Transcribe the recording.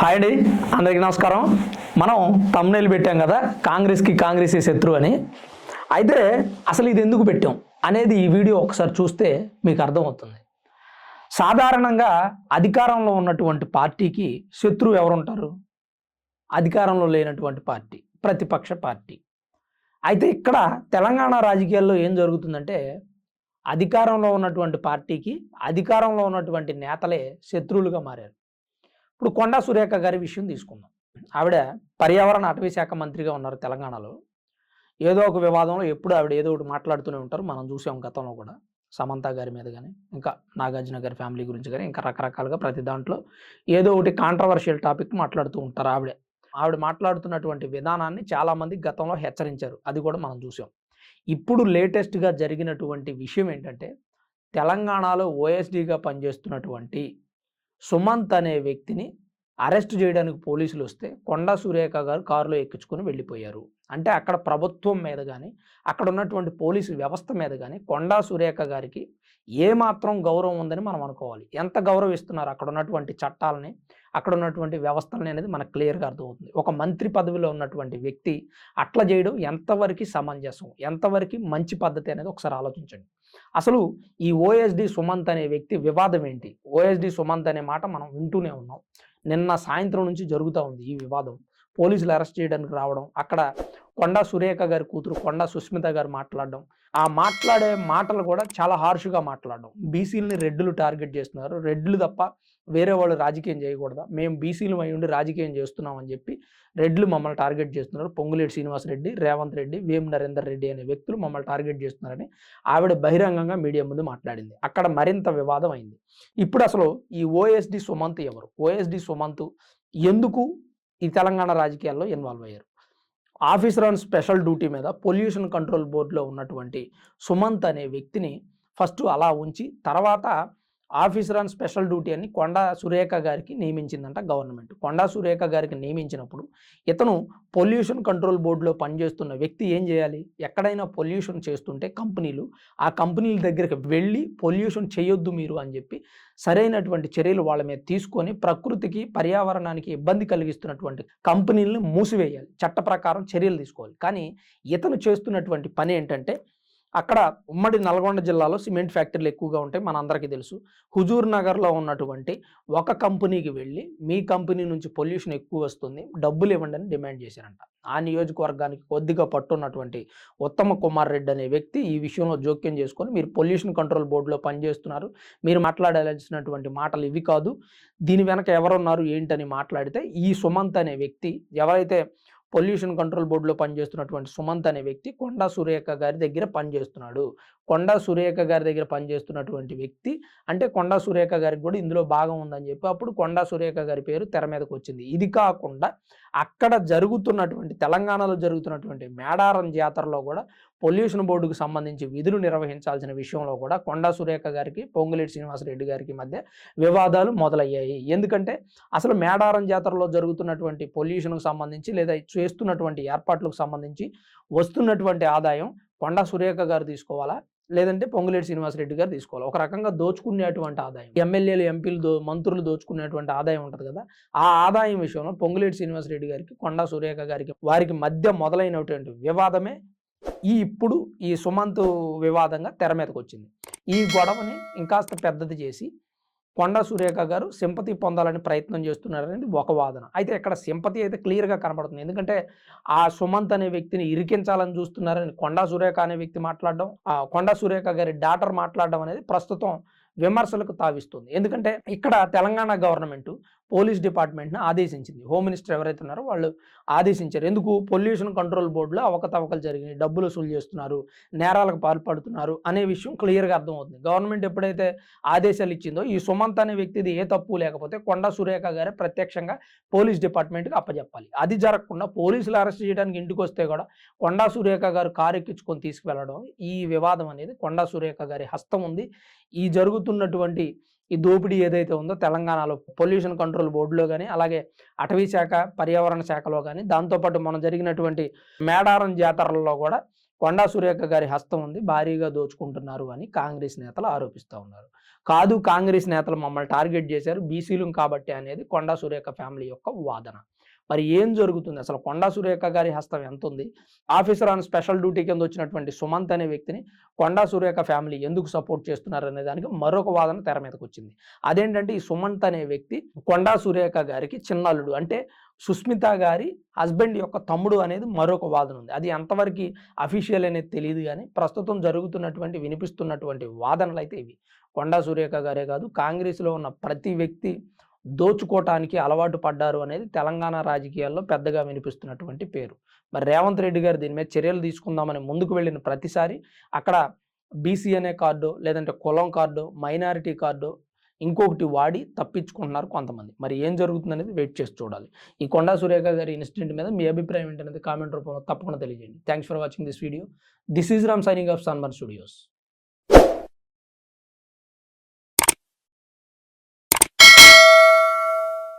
Hi అండి అందరికీ నమస్కారం. మనం తమ్నేలు పెట్టాం కదా కాంగ్రెస్కి కాంగ్రెస్ శత్రువు అని. అయితే అసలు ఇది ఎందుకు పెట్టాం అనేది ఈ వీడియో ఒకసారి చూస్తే మీకు అర్థమవుతుంది. సాధారణంగా అధికారంలో ఉన్నటువంటి పార్టీకి శత్రువు ఎవరుంటారు? అధికారంలో లేనటువంటి పార్టీ ప్రతిపక్ష పార్టీ. అయితే ఇక్కడ తెలంగాణ రాజకీయాల్లో ఏం జరుగుతుందంటే అధికారంలో ఉన్నటువంటి పార్టీకి అధికారంలో ఉన్నటువంటి నేతలే శత్రువులుగా మారారు. ఇప్పుడు కొండా సురేఖ గారి విషయం తీసుకుందాం. ఆవిడ పర్యావరణ అటవీ శాఖ మంత్రిగా ఉన్నారు తెలంగాణలో. ఏదో ఒక వివాదంలో ఎప్పుడు ఆవిడ ఏదో ఒకటి మాట్లాడుతూనే ఉంటారు. మనం చూసాం గతంలో కూడా. సమంత గారి మీద కానీ ఇంకా నాగార్జున గారి ఫ్యామిలీ గురించి కానీ ఇంకా రకరకాలుగా ప్రతి దాంట్లో ఏదో ఒకటి కాంట్రవర్షియల్ టాపిక్ మాట్లాడుతూ ఉంటారు ఆవిడే. ఆవిడ మాట్లాడుతున్నటువంటి విధానాన్ని చాలామంది గతంలో హెచ్చరించారు. అది కూడా మనం చూసాం. ఇప్పుడు లేటెస్ట్గా జరిగినటువంటి విషయం ఏంటంటే తెలంగాణలో ఓఎస్డీగా పనిచేస్తున్నటువంటి సుమంత్ అనే వ్యక్తిని అరెస్ట్ చేయడానికి పోలీసులు వస్తే కొండా సురేఖ గారు కారులో ఎక్కించుకొని వెళ్ళిపోయారు. అంటే అక్కడ ప్రభుత్వం మీద కానీ అక్కడ ఉన్నటువంటి పోలీసు వ్యవస్థ మీద కానీ కొండా సురేఖ గారికి ఏమాత్రం గౌరవం ఉందని మనం అనుకోవాలి. ఎంత గౌరవిస్తున్నారు అక్కడ ఉన్నటువంటి చట్టాలని అక్కడ ఉన్నటువంటి వ్యవస్థలని అనేది మనకు క్లియర్గా అర్థమవుతుంది. ఒక మంత్రి పదవిలో ఉన్నటువంటి వ్యక్తి అట్లా చేయడం ఎంతవరకు సమంజసం ఎంతవరకు మంచి పద్ధతి అనేది ఒకసారి ఆలోచించండి. అసలు ఈ ఓఎస్డి సుమంత్ అనే వ్యక్తి వివాదం ఏంటి? ఓఎస్డి సుమంత్ అనే మాట మనం వింటూనే ఉన్నాం. నిన్న సాయంత్రం నుంచి జరుగుతూ ఉంది ఈ వివాదం. పోలీసులు అరెస్ట్ చేయడానికి రావడం అక్కడ కొండా సురేఖ గారి కూతురు కొండా సుస్మిత గారు మాట్లాడడం ఆ మాట్లాడే మాటలు కూడా చాలా హార్ష్గా మాట్లాడడం. బీసీలని రెడ్లు టార్గెట్ చేస్తున్నారు. రెడ్లు తప్ప వేరే వాళ్ళు రాజకీయం చేయకూడదా? మేము బీసీలు అయి ఉండి రాజకీయం చేస్తున్నాం అని చెప్పి రెడ్లు మమ్మల్ని టార్గెట్ చేస్తున్నారు. పొంగులేటి శ్రీనివాస్ రెడ్డి రేవంత్ రెడ్డి వేం నరేందర్ రెడ్డి అనే వ్యక్తులు మమ్మల్ని టార్గెట్ చేస్తున్నారని ఆవిడ బహిరంగంగా మీడియా ముందు మాట్లాడింది. అక్కడ మరింత వివాదం అయింది. ఇప్పుడు అసలు ఈ ఓఎస్డి సుమంత్ ఎవరు? ఓఎస్డి సుమంత్ ఎందుకు ఈ తెలంగాణ రాజకీయాల్లో ఇన్వాల్వ్ అయ్యారు. ఆఫీసర్ ఆన్ స్పెషల్ డ్యూటీ మీద పొల్యూషన్ కంట్రోల్ బోర్డులో ఉన్నటువంటి సుమంత్ అనే వ్యక్తిని ఫస్ట్ అలా ఉంచి తర్వాత ఆఫీసర్ ఆన్ స్పెషల్ డ్యూటీ అని కొండా సురేఖ గారికి నియమించిందంట గవర్నమెంట్. కొండా సురేఖ గారికి నియమించినప్పుడు ఇతను పొల్యూషన్ కంట్రోల్ బోర్డులో పనిచేస్తున్న వ్యక్తి ఏం చేయాలి? ఎక్కడైనా పొల్యూషన్ చేస్తుంటే కంపెనీలు ఆ కంపెనీల దగ్గరికి వెళ్ళి పొల్యూషన్ చేయొద్దు మీరు అని చెప్పి సరైనటువంటి చర్యలు వాళ్ళ మీద తీసుకొని ప్రకృతికి పర్యావరణానికి ఇబ్బంది కలిగిస్తున్నటువంటి కంపెనీలను మూసివేయాలి. చట్ట ప్రకారం చర్యలు తీసుకోవాలి. కానీ ఇతను చేస్తున్నటువంటి పని ఏంటంటే అక్కడ ఉమ్మడి నల్గొండ జిల్లాలో సిమెంట్ ఫ్యాక్టరీలు ఎక్కువగా ఉంటాయి మనందరికీ తెలుసు. హుజూర్ నగర్లో ఉన్నటువంటి ఒక కంపెనీకి వెళ్ళి మీ కంపెనీ నుంచి పొల్యూషన్ ఎక్కువ వస్తుంది డబ్బులు ఇవ్వండి అని డిమాండ్ చేశారంట. ఆ నియోజకవర్గానికి కొద్దిగా పట్టున్నటువంటి ఉత్తమ కుమార్ రెడ్డి అనే వ్యక్తి ఈ విషయంలో జోక్యం చేసుకొని మీరు పొల్యూషన్ కంట్రోల్ బోర్డులో పనిచేస్తున్నారు మీరు మాట్లాడాల్సినటువంటి మాటలు ఇవి కాదు దీని వెనక ఎవరున్నారు ఏంటని మాట్లాడితే ఈ సుమంత్ అనే వ్యక్తి ఎవరైతే పొల్యూషన్ కంట్రోల్ బోర్డులో పనిచేస్తున్నటువంటి సుమంత్ అనే వ్యక్తి కొండా సురేఖ గారి దగ్గర పనిచేస్తున్నాడు. కొండా సురేఖ గారి దగ్గర పనిచేస్తున్నటువంటి వ్యక్తి. అంటే కొండా సురేఖ గారికి కూడా ఇందులో భాగం ఉందని చెప్పి అప్పుడు కొండా సురేఖ గారి పేరు తెర మీదకి వచ్చింది. ఇది కాకుండా అక్కడ జరుగుతున్నటువంటి తెలంగాణలో జరుగుతున్నటువంటి మేడారం జాతరలో కూడా పొల్యూషన్ బోర్డుకు సంబంధించి విధులు నిర్వహించాల్సిన విషయంలో కూడా కొండా సురేఖ గారికి పొంగులేటి శ్రీనివాసరెడ్డి గారికి మధ్య వివాదాలు మొదలయ్యాయి. ఎందుకంటే అసలు మేడారం జాతరలో జరుగుతున్నటువంటి పొల్యూషన్కు సంబంధించి లేదా చేస్తున్నటువంటి ఏర్పాట్లకు సంబంధించి వస్తున్నటువంటి ఆదాయం కొండా సురేఖ గారు తీసుకోవాలా? లేదంటే పొంగులేటి శ్రీనివాసరెడ్డి గారు తీసుకోవాలి. ఒక రకంగా దోచుకునేటువంటి ఆదాయం. ఎమ్మెల్యేలు ఎంపీలు దో మంత్రులు దోచుకునేటువంటి ఆదాయం ఉంటుంది కదా? ఆ ఆదాయం విషయంలో పొంగులేటి శ్రీనివాసరెడ్డి గారికి కొండా సురేఖ గారికి వారికి మధ్య మొదలైనటువంటి వివాదమే ఈ ఇప్పుడు ఈ సుమంత్ వివాదంగా తెర మీదకి వచ్చింది ఈ గొడవని ఇంకాస్త పెద్దది చేసి కొండా సురేఖ గారు సింపతి పొందాలని ప్రయత్నం చేస్తున్నారనేది ఒక వాదన. అయితే ఇక్కడ సింపతి అయితే క్లియర్గా కనబడుతుంది. ఎందుకంటే ఆ సుమంత్ అనే వ్యక్తిని ఇరికించాలని చూస్తున్నారని కొండా సురేఖ అనే వ్యక్తి మాట్లాడడం ఆ కొండా సురేఖ గారి డాటర్ మాట్లాడడం అనేది ప్రస్తుతం విమర్శలకు తావిస్తుంది. ఎందుకంటే ఇక్కడ తెలంగాణ గవర్నమెంట్ పోలీస్ డిపార్ట్మెంట్ని ఆదేశించింది. హోమ్ మినిస్టర్ ఎవరైతే ఉన్నారో వాళ్ళు ఆదేశించారు. ఎందుకు? పొల్యూషన్ కంట్రోల్ బోర్డులో అవకతవకలు జరిగినాయి. డబ్బులు వసూలు చేస్తున్నారు. నేరాలకు పాల్పడుతున్నారు అనే విషయం క్లియర్గా అర్థమవుతుంది. గవర్నమెంట్ ఎప్పుడైతే ఆదేశాలు ఇచ్చిందో ఈ సుమంత్ అనే వ్యక్తిది ఏ తప్పు లేకపోతే కొండ సురేఖ గారే ప్రత్యక్షంగా పోలీస్ డిపార్ట్మెంట్కి అప్పచెప్పాలి అది జరగకుండా పోలీసులు అరెస్ట్ చేయడానికి ఇంటికి వస్తే కూడా కొండా సురేఖ గారు కారు ఎక్కించుకొని తీసుకువెళ్ళడం ఈ వివాదం అనేది కొండా సురేఖ గారి హస్తం ఉంది. ఈ జరుగుతున్నటువంటి ఈ దోపిడీ ఏదైతే ఉందో తెలంగాణలో పొల్యూషన్ కంట్రోల్ బోర్డులో కానీ అలాగే అటవీ శాఖ పర్యావరణ శాఖలో కానీ దాంతోపాటు మనం జరిగినటువంటి మేడారం జాతరలలో కూడా కొండా సురేఖ గారి హస్తం ఉంది భారీగా దోచుకుంటున్నారు అని కాంగ్రెస్ నేతలు ఆరోపిస్తూ ఉన్నారు. కాదు కాంగ్రెస్ నేతలు మమ్మల్ని టార్గెట్ చేశారు బీసీలు కాబట్టి అనేది కొండా సురేఖ ఫ్యామిలీ యొక్క వాదన. మరి ఏం జరుగుతుంది? అసలు కొండా సురేఖ గారి హస్తం ఎంత ఉంది ఆఫీసర్ ఆన్ స్పెషల్ డ్యూటీ కింద వచ్చినటువంటి సుమంత్ అనే వ్యక్తిని కొండా సురేఖ ఫ్యామిలీ ఎందుకు సపోర్ట్ చేస్తున్నారు అనే దానికి మరొక వాదన తెర మీదకి వచ్చింది. అదేంటంటే ఈ సుమంత్ అనే వ్యక్తి కొండా సురేఖ గారికి చిన్నల్లుడు అంటే సుస్మిత గారి హస్బెండ్ యొక్క తమ్ముడు అనేది మరొక వాదన ఉంది. అది ఎంతవరకు అఫీషియల్ అనేది తెలియదు కానీ ప్రస్తుతం జరుగుతున్నటువంటి వినిపిస్తున్నటువంటి వాదనలు అయితే ఇవి. కొండా సురేఖ గారే కాదు కాంగ్రెస్లో ఉన్న ప్రతి వ్యక్తి దోచుకోవటానికి అలవాటు పడ్డారు అనేది తెలంగాణ రాజకీయాల్లో పెద్దగా వినిపిస్తున్నటువంటి పేరు. మరి రేవంత్ రెడ్డి గారు దీని మీద చర్యలు తీసుకుందామని ముందుకు వెళ్ళిన ప్రతిసారి అక్కడ బీసీ అనే కార్డు లేదంటే కులం కార్డు మైనారిటీ కార్డు ఇంకొకటి వాడి తప్పించుకుంటున్నారు కొంతమంది. మరి ఏం జరుగుతుంది అనేది వెయిట్ చేసి చూడాలి. ఈ కొండా సురేఖ గారి ఇన్సిడెంట్ మీద మీ అభిప్రాయం ఏంటనేది కామెంట్ రూపంలో తప్పకుండా తెలియజేయండి. Thanks for watching this video this is Ram signing off Sanmar studios